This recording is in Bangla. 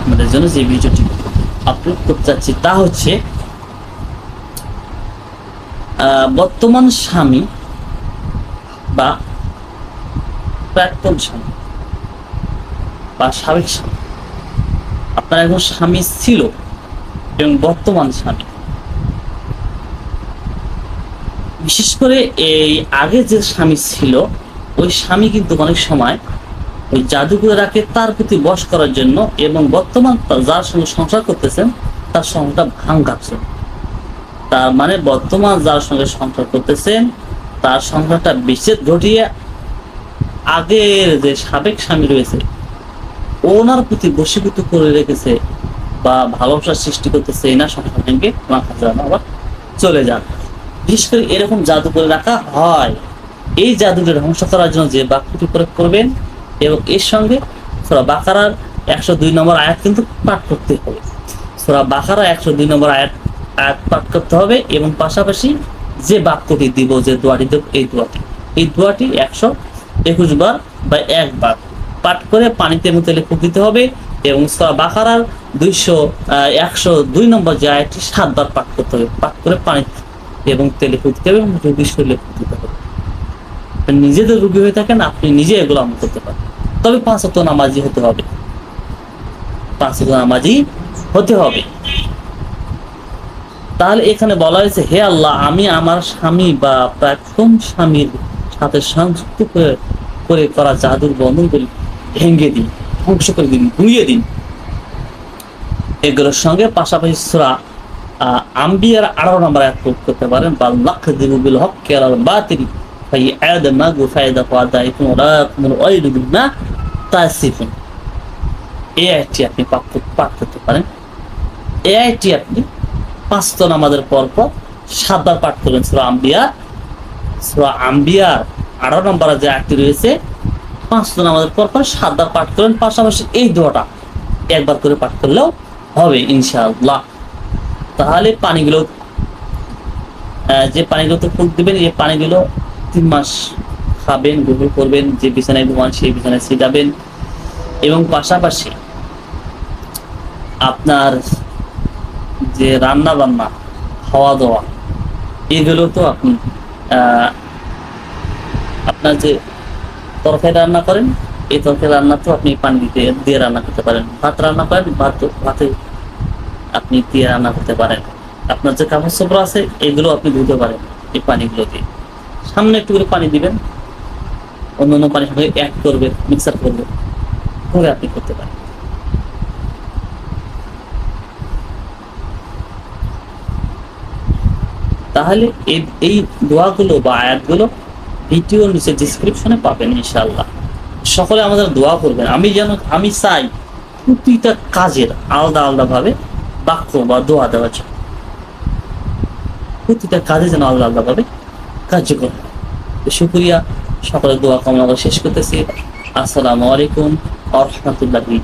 আপনাদের জন্য যে ভিডিওটি আপলোড করতে যাচ্ছি তা হচ্ছে বর্তমান স্বামী বা প্রাক্তন স্বামী বা সাবেক স্বামী। আপনার এখন স্বামী ছিল এবং বর্তমান স্বামী। বিশেষ করে এই আগে যে স্বামী ছিল, ওই স্বামী কিন্তু অনেক সময় ওই জাদুঘরাকে তার প্রতি বশ করার জন্য এবং বর্তমান যার সঙ্গে সংসার করতেছেন, তার সংসারটা ভাঙাচ্ছে। তার মানে বর্তমান যার সঙ্গে সংসার করতেছেন, তার সংসারটা বিচ্ছেদ ঘটিয়ে আগের যে সাবেক স্বামী রয়েছে, ওনার প্রতি বশীভূত করে রেখেছে বা ভালোবাসার সৃষ্টি করতেছে না সংসার ভেঙে আবার চলে যান বিশেষ করে এরকম জাদু করে রাখা হয়। এই জাদুটা ধ্বংস করার জন্য যে বাক্যটি প্রয়োগ করবেন এবং এর সঙ্গে সোরা বাকারার একশো দুই নম্বর আয়াত কিন্তু পাঠ করতে হবে। সোরা বাকারা একশো দুই নম্বর আয়াত আয়াত পাঠ করতে হবে এবং পাশাপাশি যে বাক্যটি দিব, যে দোয়াটি দেব, এই দোয়াটি। এই দোয়াটি একশো একুশ বার বা একবার পাঠ করে পানিতে এবং তেলে ফুক দিতে হবে এবং সোরা বাকারার দুইশো একশো দুই নম্বর যে আয়াতটি সাতবার পাঠ করতে হবে। পাঠ করে পানি এবং তেলে ফুক দিতে হবে এবং রোগীর শরীরে ফুক দিতে হবে। নিজেদের রুগী হয়ে থাকেন, আপনি নিজে এগুলো আমল করতে পারেন তবে পাঁচ অক্ট নামাজি হতে হবে। পাঁচ অক্ট নামাজি হতে হবে। তাহলে এখানে বলা হয়েছে, হে আল্লাহ, আমি আমার স্বামী বা প্রাক্তন স্বামীর সাথে সংযুক্ত করে করে জাদুর বন্ধনগুলি ভেঙে দিন, ধ্বংস করে দিন গুঁড়িয়ে দিন। এগুলোর সঙ্গে পাশাপাশি সুরা আম্বিয়ার আঠারো নম্বর এক করতে পারেন বা লাখ দিবুল হক কেরাল বাতিল, ফাই আয়াদ মাগু ফায়দা ফাদা ইকুম রাকুমুল ওয়াইলু বিমা তাসিফুন এই আয়াতটি আপনি পাঠ করতে- পারেন। এই আয়াতটি আপনি পাঁচত নামাজের পর পর সাতবার পাঠ করবেন সুরা আম্বিয়া। সুরা আম্বিয়ার আঠারো নম্বরে যে আয়াতটি রয়েছে পাঁচত নামাজের পর পর সাতবার পাঠ করবেন। পাশাপাশি এই দোয়াটা একবার করে পাঠ করলেও হবে ইনশাআল্লাহ। তাহলে পানিগুলো যে পানিগুলোতে ফুক দিবেন, এই পানিগুলো তিন মাস খাবেন গোসল করবেন, যে বিছানায় ঘুমান সেই বিছানায় ছিটাবেন এবং পাশাপাশি আপনার যে রান্না বান্না খাওয়া দাওয়া এগুলো তো আপনি আপনার যে তরকারি রান্না করেন, এই তরকারি রান্না তো আপনি পানি দিতে, দিয়ে রান্না করতে পারেন। ভাত রান্না করেন, ভাত, ভাতে আপনি দিয়ে রান্না করতে পারেন। আপনার যে কাপড় চোপড় আছে, এগুলো আপনি ধুতে পারেন এই পানিগুলো দিয়ে সামনে একটু করে পানি দিবেন। অন্য অন্য পানির সঙ্গে অ্যাড করবে মিক্সার করবে। করে আপনি করতে পারেন। তাহলে এই দোয়াগুলো বা আয়াতগুলো ভিডিওর নিচে ডিসক্রিপশনে পাবেন ইনশাল্লাহ সকলে আমাদের দোয়া করবেন। আমি যেন, আমি চাই প্রতিটা কাজের আলাদা আলাদা ভাবে বাক্য বা দোয়া দেওয়া যায়। প্রতিটা কাজে যেন আলাদা আলাদা ভাবে কার্যকর হয়। তো শুক্রিয়া সকলে দোয়া কামনা শেষ করতেছি। আসসালামু আলাইকুম আ রহমতুল্লাহি